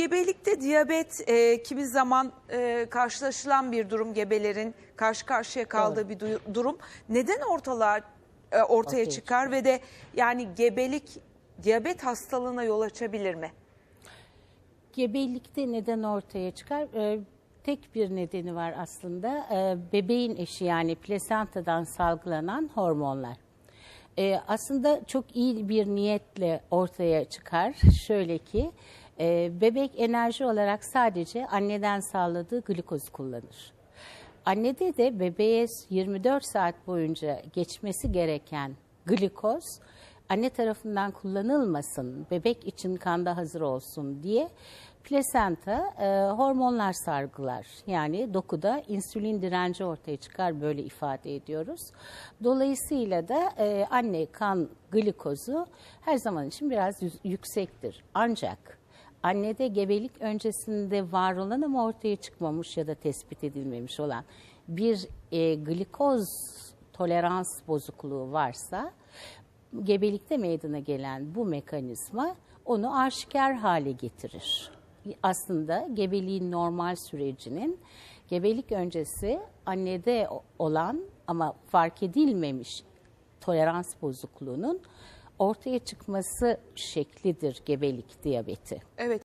gebelikte diyabet e, kimi zaman e, karşılaşılan bir durum gebelerin karşı karşıya kaldığı bir du- durum. Neden ortalığa e, ortaya Ortaya çıkar ve de yani gebelik diyabet hastalığına yol açabilir mi? Gebelikte neden ortaya çıkar? Ee, tek bir nedeni var aslında. Ee, bebeğin eşi yani plasentadan salgılanan hormonlar. Ee, aslında çok iyi bir niyetle ortaya çıkar. Şöyle ki e, bebek enerji olarak sadece anneden sağladığı glikozu kullanır. Annede de bebeğe 24 saat boyunca geçmesi gereken glikoz anne tarafından kullanılmasın, bebek için kanda hazır olsun diye plasenta e, hormonlar sargılar. Yani dokuda insülin direnci ortaya çıkar böyle ifade ediyoruz. Dolayısıyla da e, anne kan glikozu her zaman için biraz yüksektir. Ancak annede gebelik öncesinde var olan ama ortaya çıkmamış ya da tespit edilmemiş olan bir e, glikoz tolerans bozukluğu varsa gebelikte meydana gelen bu mekanizma onu aşikar hale getirir. Aslında gebeliğin normal sürecinin gebelik öncesi annede olan ama fark edilmemiş tolerans bozukluğunun ortaya çıkması şeklidir gebelik diyabeti. Evet